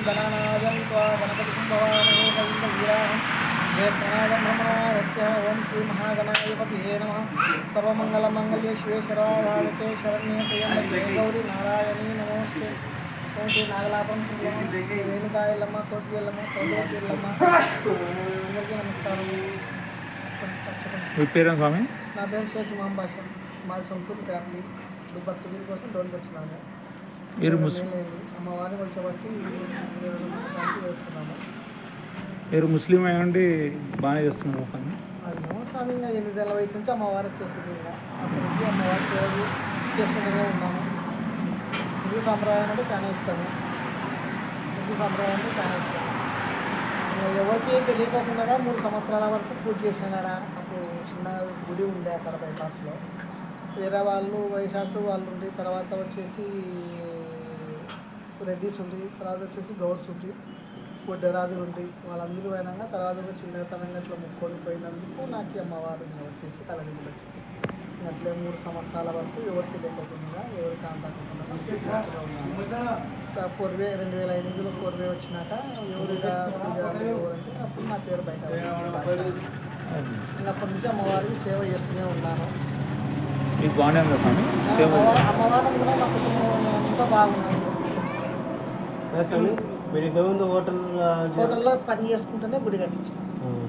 హరి ఓం గణనాదం త్వా గణపతి భవామహే కవిత వీరాహం జయప్రనాదం బ్రహ్మణాదస్య ఓం శ్రీ మహాగణాధిపతియే నమ సర్వమంగళమంగళ్య శివే శర్వాధారతే శరణ్య ప్రియంబకే గౌరీ నారాయణీ నమోస్తే ఓం శ్రీ నాగలాపం రేణుకాయలమ్మ కోటి ఎల్లమ్మ సౌదరి ఎల్లమ్మ అందరికీ నమస్కారం మీ పేరు స్వామి నా పేరు షేక్ మహం బాష మాది సొంతూరు ఫ్యామిలీ ఇప్పుడు భక్తుల కోసం డోన్కి వచ్చినాము మీరు ముస్ లేదు. అమ్మవారిని వచ్చేబట్టి వేస్తున్నాము మీరు ముస్లిం అయ్యండి బాగానే చేస్తున్నారు పని. స్వామి ఇంకా ఎనిమిది నెలల వయసు నుంచి అమ్మవారు సేవలు చేసుకుంటూనే ఉన్నాము. హిందూ సాంప్రదాయం అంటే చాలా ఇష్టము హిందూ సాంప్రదాయం అంటే చాలా ఇష్టం. ఎవరికి తెలియకోకుండా మూడు సంవత్సరాల వరకు పూజ చేసినాడా? అప్పుడు చిన్న గుడి ఉండే అక్కడ బైపాస్లో వేరే వాళ్ళు వైశాసు వాళ్ళు ఉండి తర్వాత వచ్చేసి రెడ్డిస్ ఉంది తర్వాత వచ్చేసి గౌడ్స్ ఉంది వడ్డరాజులు ఉంది. వాళ్ళందరూ పోయినాక తర్వాత ఒక చిన్నతనంగా ఇట్లా ముక్కొని పోయినందుకు నాకు అమ్మవారు వచ్చేసి కలగింది అట్లే మూడు సంవత్సరాల వరకు ఎవరికి లేకపోకుండా ఎవరికి అంతకుండా పూర్వే రెండు వేల ఎనిమిదిలో పూర్వే వచ్చినాక ఎవరుగా ఎవరంటే అప్పుడు నా పేరు బయట అప్పటి నుంచి అమ్మవారికి సేవ చేస్తూనే ఉన్నాను. అమ్మవారు కూడా మా కుటుంబం అంతా బాగున్నాను స్వామి మీరు ఇంతకుముందు హోటల్ హోటల్లో పని చేసుకుంటూనే గుడి కట్టించాను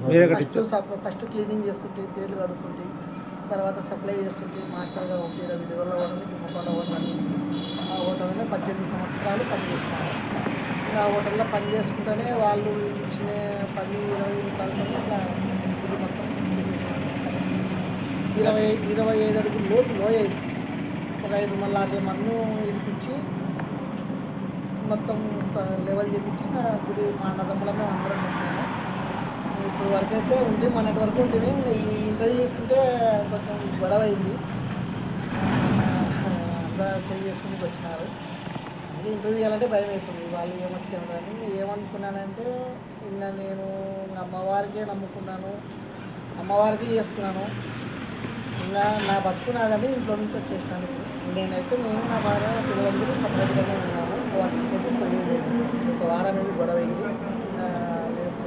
మీరే ఫస్ట్ కట్టించారు? సప్- ఫస్ట్ క్లీనింగ్ చేస్తుంటే పేర్లు కడుగుతుంటే తర్వాత సప్లై చేస్తుంటే మాస్టర్గా ఉంటే విడివల్ల వాళ్ళని కుమ్మపాల వాళ్ళని. ఆ హోటల్లోనే పద్దెనిమిది సంవత్సరాలు పని చేసినాను ఇంకా ఆ హోటల్లో పని చేసుకుంటూనే వాళ్ళు ఇచ్చిన పది ఇరవై రూపాయలతో ఇట్లా గుడి మొత్తం. ఇరవై ఇరవై ఐదు అడుగులు లోతు లోయ. ఒక ఐదు వందల యాభై మన్ను ఇడిపించి మొత్తం స- లెవెల్ చేపించి నా గుడి మా అన్నదమ్ములమే అందరం పెట్టాము ఇప్పుడు వరకు అయితే ఉండి మొన్నటి వరకు ఉంటుంది ఈ ఇంటర్వ్యూ చేస్తుంటే కొంచెం గొడవ అయింది అంతా తెలియ చేసుకుని వచ్చినారు. అంటే ఇంటర్వ్యూ చేయాలంటే భయం అవుతుంది వాళ్ళు ఏమొచ్చారు కానీ ఏమనుకున్నానంటే నిన్న నేను అమ్మవారికే నమ్ముకున్నాను. అమ్మవారికి చేస్తున్నాను. ఇంకా నా బతుకు నాదని ఇంట్లో నుంచి వచ్చేసాను నేనైతే నేను నా భార్య పిల్లలందరూ సపరేట్గానే ఉన్నాము. వాటికి కొంచెం ఒక వారం ఇది గొడవ అయింది. ఇంకా లేదు.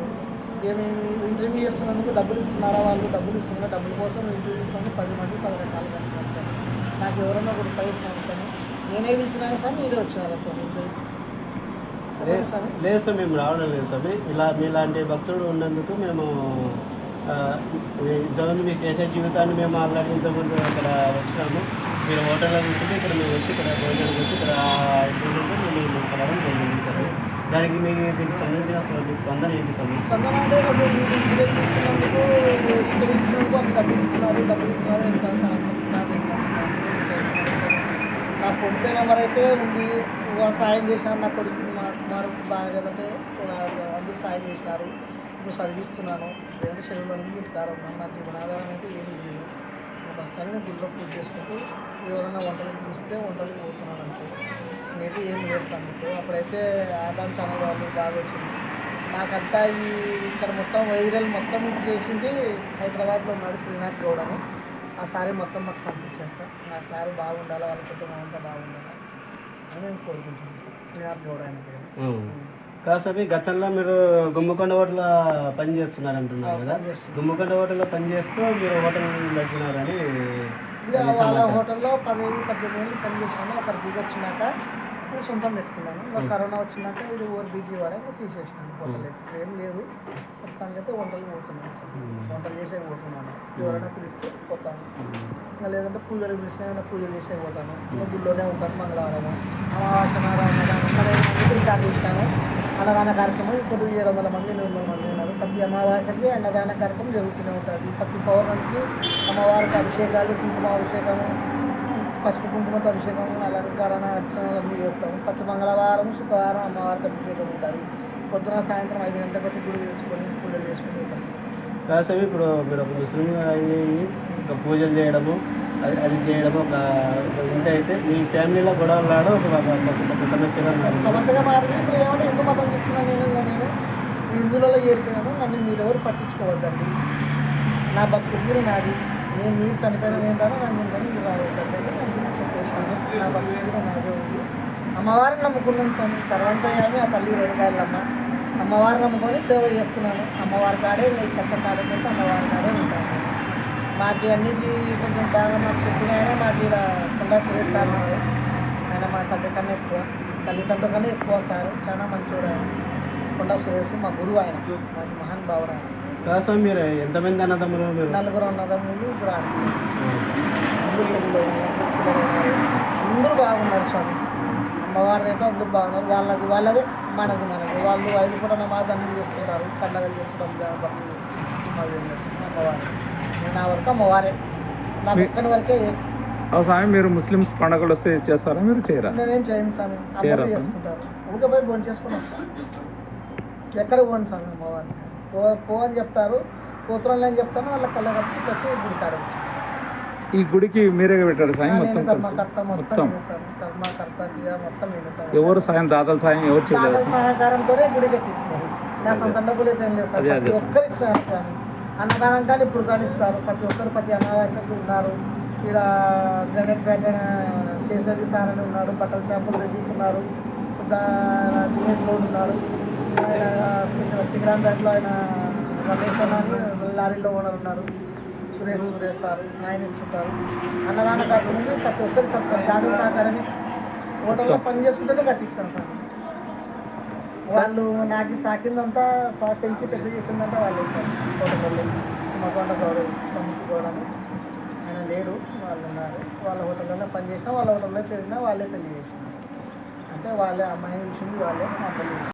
ఏమేమి ఇంటర్వ్యూ చేస్తున్నందుకు డబ్బులు ఇస్తున్నారా వాళ్ళు? డబ్బులు ఇస్తున్నారు డబ్బుల కోసం ఇంటర్వ్యూ ఇస్తాను పది మంది పది రకాలు సార్. నాకు ఎవరన్నా ఒక రూపాయి ఇస్తాను సార్ నేనే పిలిచినా సార్ మీరే వచ్చినారా సార్ ఇంటర్వ్యూ. లేదు స్వామి మేము రావడం లేదు స్వామి ఇలా మీలాంటి భక్తుడు ఉన్నందుకు మేము ఇంతకుముందు మీ చేసే జీవితాన్ని మేము ఆల్రెడీ ఇంతకుముందు అక్కడ వచ్చినాము మీరు హోటల్లో కూర్చుంటే ఇక్కడ మేము వచ్చి ఇక్కడ భోజనం వచ్చి ఇక్కడ కూర్చుంటే మేము కలవడం జరిగింది సార్ దానికి మీకు దీనికి సంబంధించిన స్పందన ఏంటి స్పందన అంటే డబ్బులు ఇస్తున్నారు డబ్బులు ఇస్తున్నారు ఎంత? నా నెంబర్ అయితే ఉంది సాయం చేసినారు నా కొడుకు మా కుమారు బాగా లేదంటే అందరూ సాయం చేసినారు ఇప్పుడు చదివిస్తున్నాను. రెండు శరీరంలో నుంచి ఇంటికాడ నా జీవనాధారం అయితే ఏమి లేదు. నా బస్టాండ్ గుడిలో పూజ చేసుకుంటూ ఎవరైనా వంటలకు పిలిస్తే వంటలకు పోతున్నాను అంతే. నేనైతే ఏం చేస్తాను ఇప్పుడు? అప్పుడైతే ఆదాం ఛానల్ వాళ్ళు బాగా వచ్చింది. నాకంతా ఈ ఇక్కడ మొత్తం వైరల్ మొత్తం చేసింది హైదరాబాద్లో ఉన్నాడు శ్రీనాథ్ గౌడ్ అని. ఆ సారీ మొత్తం మాకు పంపించారు నా సారీ బాగుండాలి వాళ్ళ కుటుంబం అంతా బాగుండాలి అని నేను కోరుకుంటున్నాను శ్రీనాథ్ గౌడ్ ఆయన పేరు. స్వామి గతంలో మీరు గుమ్మకొండ హోటల్లో పని చేస్తున్నారు అంటున్నారు కదా. గుమ్మకొండ హోటల్లో పని చేస్తూ మీరు హోటల్ ఇక వాళ్ళ హోటల్లో పదిహేను పద్దెనిమిది ఏళ్ళు పని చేశాను. అక్కడ దిగొచ్చినాక నేను సొంతం పెట్టుకున్నాను. ఇంకా కరోనా వచ్చినాక ఇది ఓవర్ బీజీ వాడ తీసేసినాను. ఇప్పుడు ఏం లేదు. ప్రస్తుతానికి అయితే వంటలు పోతున్నాను సార్. వంటలు చేసే పోతున్నాను. ఎవరైనా పిలిస్తే పోతాను. ఇంకా లేదంటే పూజలు పిలిస్తే ఏమైనా పూజలు చేసే పోతాను. ఇంకా గుళ్ళోనే ఉంటాను మంగళవారం అమావాస నారాయణ స్టార్ట్ చేశాను అన్నదాన కార్యక్రమం ఇప్పుడు ఏడు వందల మంది ఎనిమిది వందల మంది ఉన్నారు. ప్రతి అమావాస్యకి అన్నదాన కార్యక్రమం జరుగుతూనే ఉంటుంది. ప్రతి పౌర్ణమికి అమ్మవారికి అభిషేకాలు కుంకుమ అభిషేకము పసుపు కుంకుమతో అభిషేకం అలంకరణ అర్చనలు అన్నీ చేస్తాము. ప్రతి మంగళవారం శుక్రవారం అమ్మవారికి అభిషేకం ఉంటుంది. పొద్దున సాయంత్రం ఐదు గంటలకు గుడి చేసుకొని పూజలు చేసుకుని ఉంటాం. ఇప్పుడు మీరు ఒక ముస్లిం అయ్యి ఒక పూజలు చేయడము అది అది చేయడము ఒక ఇంత అయితే మీ ఫ్యామిలీలో గొడవలు రావడం ఒక సమస్యగా మారింది. సమస్యగా మారింది. ఇప్పుడు ఏమంటే హిందూ మతం తీసుకున్నాను నేను? నేను హిందువులలో చేరిపోయాను. నన్ను మీరు ఎవరు పట్టించుకోవద్దండి? నా భక్తి తీరు నాది. నేను మీరు చనిపోయిన ఏంటో నన్ను ఏంటని మీరు రావద్దండి నా భక్తి నాదే ఉంది. అమ్మవారిని నమ్ముకున్నాను స్వామి. సర్వంతయామి ఆ తల్లి రేణుకాయలమ్మ. అమ్మవారిని నమ్ముకొని సేవ చేస్తున్నాను. అమ్మవారి కాడే ఈ చెత్త కాడే అమ్మవారి కాడే ఉంటాను. మాకు అన్నిటి కొంచెం బాగా మాకు చెప్పిన ఆయన మాకు ఇక్కడ కుండా సురేష్ సార్ ఆయన మా తల్లి కన్నా ఎక్కువ. తల్లిదండ్రుల కన్నా ఎక్కువ సార్. చాలా మంచివాడు ఆయన. కొండా సురేష్ మా గురువు ఆయన. మాకు మహాన్ భావుడు ఆయన. కాదు స్వామి మీరు ఎంతమంది అన్నదమ్ములు మీరు? నలుగురు అన్నదమ్ములు. అందరూ పెళ్ళి అందరూ బాగున్నారు స్వామి. అమ్మవారి అయితే అందరూ బాగున్నారు. వాళ్ళది వాళ్ళదే మనది మనది. వాళ్ళు ఐదు కూడా నమాజ్ అన్ని చేసుకుంటారు పండగలు చేసుకుంటాం. అమ్మవారు. నా వరకు అమ్మవారే. నా ఒక్కని వరకే స్వామి మీరు ముస్లిమ్స్ పండుగలు వస్తే చేస్తారా? మీరు చేయరా? నేనేం చేయను స్వామి. అందరూ? చేసుకుంటారు. ఊరికే పోయి భోజనం చేసుకుని వస్తాను ఎక్కడ పోను స్వామి అమ్మవారిని? పో పో అని చెప్తారు. కూతురు అని చెప్తాను వాళ్ళ కళ్ళ కట్టుకు వచ్చి గుడికాడు ఈ గుడికి మీరే పెట్టారు? స్వామి మొత్తం మొత్తం. ఎవరు సాయం దాతల సాయం ఎవరు చేయలేదు? దాతల సహకారంతోనే గుడి కట్టించినది నా సొంత డబ్బులు అయితే ఏం లేదు సార్. ప్రతి. ఒక్కరికి ఇస్తారు కానీ అన్నదానం కానీ ఇప్పుడు కానీ ఇస్తారు. ప్రతి ఒక్కరు ప్రతి అమావాస్యకు ఉన్నారు. ఇక్కడ గణపేట శేషరెడ్డి సార్ అని ఉన్నారు. బట్టల చేపలు రెడ్డిస్ ఉన్నారు దినేష్ గౌడ్ ఉన్నారు ఆయన సిగ్రాంపేటలో ఆయన రమేష్ అన్నారు లారీలో ఓనర్ ఉన్నారు. సురేష్ సురేష్ సార్ ఆయన ఇస్తుంటారు. అన్నదాన కార్యక్రమం ఉంది. ప్రతి ఒక్కరికి సార్ సార్ దాతల సహకారాన్ని హోటల్లో పని చేసుకుంటేనే కట్టించాను సార్. వాళ్ళు నాకు సాకిందంతా సా పెంచి పెద్ద చేసిందంతా వాళ్ళు సార్? హోటల్ మా కొండ గౌరవ్ గౌడ ఆయన లేడు. వాళ్ళు ఉన్నారు. వాళ్ళ హోటల్లోనే పని చేసినా వాళ్ళ హోటల్లో పెరిగినా వాళ్ళే పెళ్ళి చేసినారు. అంటే వాళ్ళే అమ్మాయి విషయం వాళ్ళే మా పెళ్ళి